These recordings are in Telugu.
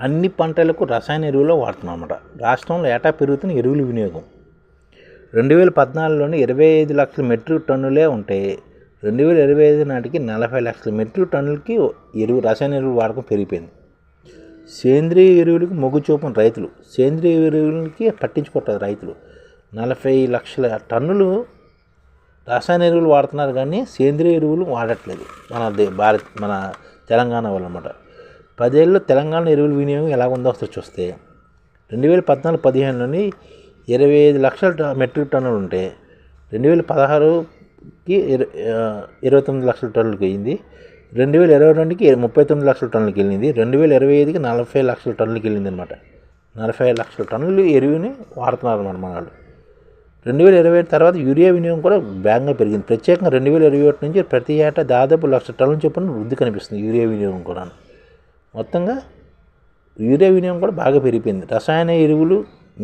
అన్ని పంటలకు రసాయన ఎరువులు వాడుతున్నాం అన్నమాట. రాష్ట్రంలో ఏటా పెరుగుతున్న ఎరువుల వినియోగం. రెండు వేల పద్నాలుగులోని ఇరవై ఐదు లక్షల మెట్రిక్ టన్నులే ఉంటే రెండు వేల ఇరవై ఐదు నాటికి నలభై లక్షల మెట్రిక్ టన్నులకి ఎరువు రసాయన ఎరువులు వాడకం పెరిగిపోయింది. సేంద్రియ ఎరువులకి మొగ్గు చూపని రైతులు సేంద్రియ ఎరువులకి పట్టించుకుంటారు రైతులు. నలభై లక్షల టన్నులు రసాయన ఎరువులు వాడుతున్నారు కానీ సేంద్రియ ఎరువులు వాడట్లేదు మన దే- భారత్ మన తెలంగాణ వాళ్ళు అన్నమాట. పదేళ్ళలో తెలంగాణ ఎరువుల వినియోగం ఎలా ఉందో ఒకసారి చూస్తే రెండు వేల పద్నాలుగు పదిహేనులోని ఇరవై ఐదు లక్షల ట- మెట్రిక్ టన్నులు ఉంటే రెండు వేల పదహారుకి ఇరవై తొమ్మిది లక్షల టన్నులకి అయింది రెండు వేల ఇరవై రెండుకి ముప్పై తొమ్మిది లక్షల టన్నులకు వెళ్ళింది. రెండు వేల ఇరవై ఐదుకి నలభై లక్షల టన్నులకి వెళ్ళింది అనమాట నలభై లక్షల టన్నులు ఎరువుని వాడుతున్నారు అనమాట మన వాళ్ళు. రెండు వేల ఇరవై తర్వాత యూరియా వినియోగం కూడా వేగంగా పెరిగింది. ప్రత్యేకంగా రెండు వేల ఇరవై ఒకటి నుంచి ప్రతి ఏటా దాదాపు లక్ష టన్నుల చొప్పున వృద్ధి కనిపిస్తుంది యూరియా వినియోగం కూడా మొత్తంగా యూరియా వినియోగం కూడా బాగా పెరిగిపోయింది. రసాయన ఎరువులు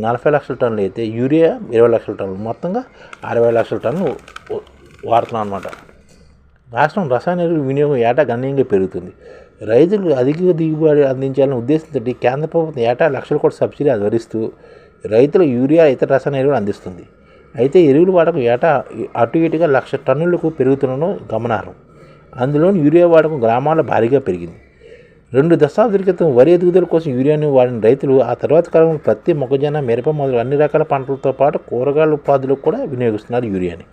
నలభై లక్షల టన్నులు అయితే యూరియా ఇరవై లక్షల టన్నులు మొత్తంగా అరవై లక్షల టన్నులు వాడుతున్నాం అనమాట రాష్ట్రం రసాయన ఎరువుల వినియోగం ఏటా గణనీయంగా పెరుగుతుంది. రైతులకు అధిక దిగుబడి అందించాలనే ఉద్దేశంతో కేంద్ర ప్రభుత్వం ఏటా లక్షల కోట్ల సబ్సిడీ ఆధరిస్తూ రైతుల యూరియా ఇతర రసాయన ఎరువులు అందిస్తుంది. అయితే ఎరువులు వాడకం ఏటా అటు ఇటుగా లక్ష టన్నులకు పెరుగుతుండడం గమనార్హం. అందులోని యూరియా వాడకం గ్రామాల్లో భారీగా పెరిగింది. రెండు దశాబ్దాల క్రితం వరి ఎదుగుదల కోసం యూరియాను వాడిన రైతులు ఆ తర్వాత కాలంలో పత్తి మొక్కజొన్న మిరప మొదలు అన్ని రకాల పంటలతో పాటు కూరగాయల ఉపాధులకు కూడా వినియోగిస్తున్నారు యూరియాని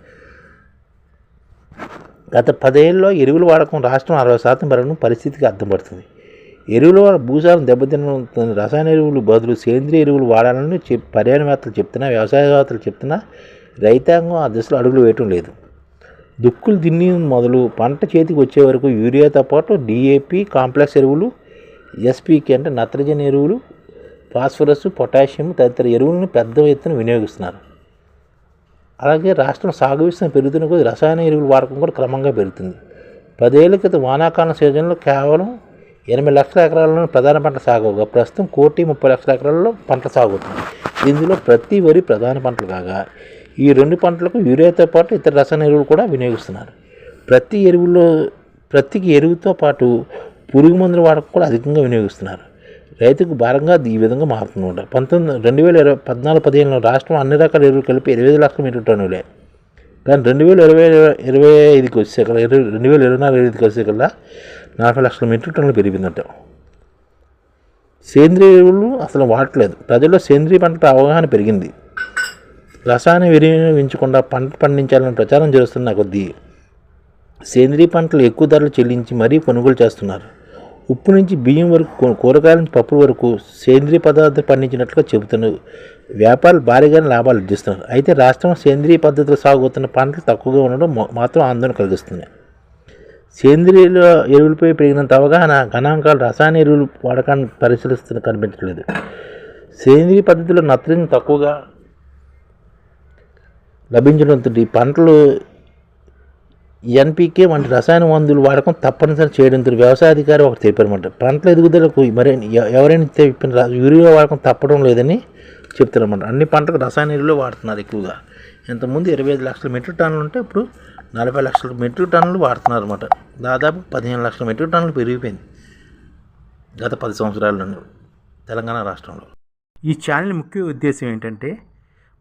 గత పదేళ్ళలో ఎరువుల వాడకం రాష్ట్రం అరవై శాతం పెరగడం పరిస్థితికి అర్థం పడుతుంది ఎరువుల వల్ల భూసారం దెబ్బతిన్న రసాయన ఎరువులు బదులు సేంద్రియ ఎరువులు వాడాలని చెప్ పర్యావరణవేత్తలు చెప్తున్నా వ్యవసాయవేత్తలు చెప్తున్నా రైతాంగం ఆ దిశలో అడుగులు వేయటం లేదు. దుక్కులు దిన్ని మొదలు పంట చేతికి వచ్చే వరకు యూరియాతో పాటు డిఏపి కాంప్లెక్స్ ఎరువులు ఎస్పీకి అంటే నత్రజని ఎరువులు ఫాస్ఫరస్ పొటాషియం తదితర ఎరువులను పెద్ద ఎత్తున వినియోగిస్తున్నారు. అలాగే రాష్ట్రం సాగు విస్తరణ పెరుగుతున్న కొద్ది రసాయన ఎరువుల వాడకం కూడా క్రమంగా పెరుగుతుంది. పదేళ్ళ క్రితం వానాకాలం సీజన్లో కేవలం ఎనభై లక్షల ఎకరాలలో ప్రధాన పంట సాగు ప్రస్తుతం కోటి ముప్పై లక్షల ఎకరాల్లో పంట సాగుతుంది. ఇందులో ప్రతి వరి ప్రధాన పంటలు కాగా ఈ రెండు పంటలకు యూరియాతో పాటు ఇతర రసాయన ఎరువులు కూడా వినియోగిస్తున్నారు. ప్రతి ఎరువుల్లో ప్రతికి ఎరువుతో పాటు పురుగు మందుల వాడకం కూడా అధికంగా వినియోగిస్తున్నారు. రైతుకు భారంగా ఈ విధంగా మారుతుందన్నమాట పంతొమ్మిది రెండు వేల ఇరవై పద్నాలుగు పదిహేనులో రాష్ట్రం అన్ని రకాల ఎరువులు కలిపి ఇరవై ఐదు లక్షల మీటర్ టన్నులే కానీ రెండు వేల ఇరవై ఇరవై ఐదుకి వచ్చేకల్లా ఇరవై రెండు వేల ఇరవై నాలుగు ఐదుకి వచ్చేకల్లా నలభై లక్షల మీటర్ టన్నులు పెరిగిందంట. సేంద్రియ ఎరువులు అసలు వాడట్లేదు. ప్రజల్లో సేంద్రియ పంటపై అవగాహన పెరిగింది. రసాయన వినియోగించకుండా పంట పండించాలని ప్రచారం చేస్తున్న కొద్దీ సేంద్రియ పంటలు ఎక్కువ ధరలు చెల్లించి మరీ కొనుగోలు చేస్తున్నారు. ఉప్పు నుంచి బియ్యం వరకు కూరగాయల నుంచి పప్పు వరకు సేంద్రియ పదార్థాలు పండించినట్లుగా చెబుతున్నారు వ్యాపారులు భారీగానే లాభాలు అర్జిస్తున్నారు అయితే రాష్ట్రం సేంద్రియ పద్ధతిలో సాగుతున్న పంటలు తక్కువగా ఉండడం మాత్రం ఆందోళన కలిగిస్తుంది. సేంద్రియ ఎరువులపై పెరిగినంత అవగాహన గణాంకాలు రసాయన ఎరువులు వాడకాన్ని పరిశీలిస్తున్న కనిపించలేదు సేంద్రియ పద్ధతిలో నత్రజని తక్కువగా లభించడంతో ఈ పంటలు ఎన్పికే వంటి రసాయన మందులు వాడకం తప్పనిసరి చేయడంతో వ్యవసాయ అధికారి ఒకటి తెలిపారన్నమాట పంటల ఎదుగుదలకు మరి ఎవరైనా చెప్పిన యూరియా వాడకం తప్పడం లేదని చెప్తారన్నమాట అన్ని పంటలకు రసాయన ఎరువులు వాడుతున్నారు ఎక్కువగా. ఇంతకుముందు ఇరవై ఐదు లక్షల మెట్రిక్ టన్నులు ఉంటే ఇప్పుడు నలభై లక్షల మెట్రిక్ టన్నులు వాడుతున్నారు అనమాట దాదాపు పదిహేను లక్షల మెట్రిక్ టన్నులు పెరిగిపోయింది గత పది సంవత్సరాల్లోనే తెలంగాణ రాష్ట్రంలో. ఈ ఛానల్ ముఖ్య ఉద్దేశం ఏంటంటే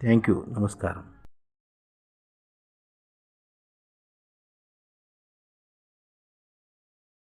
थैंक यू नमस्कार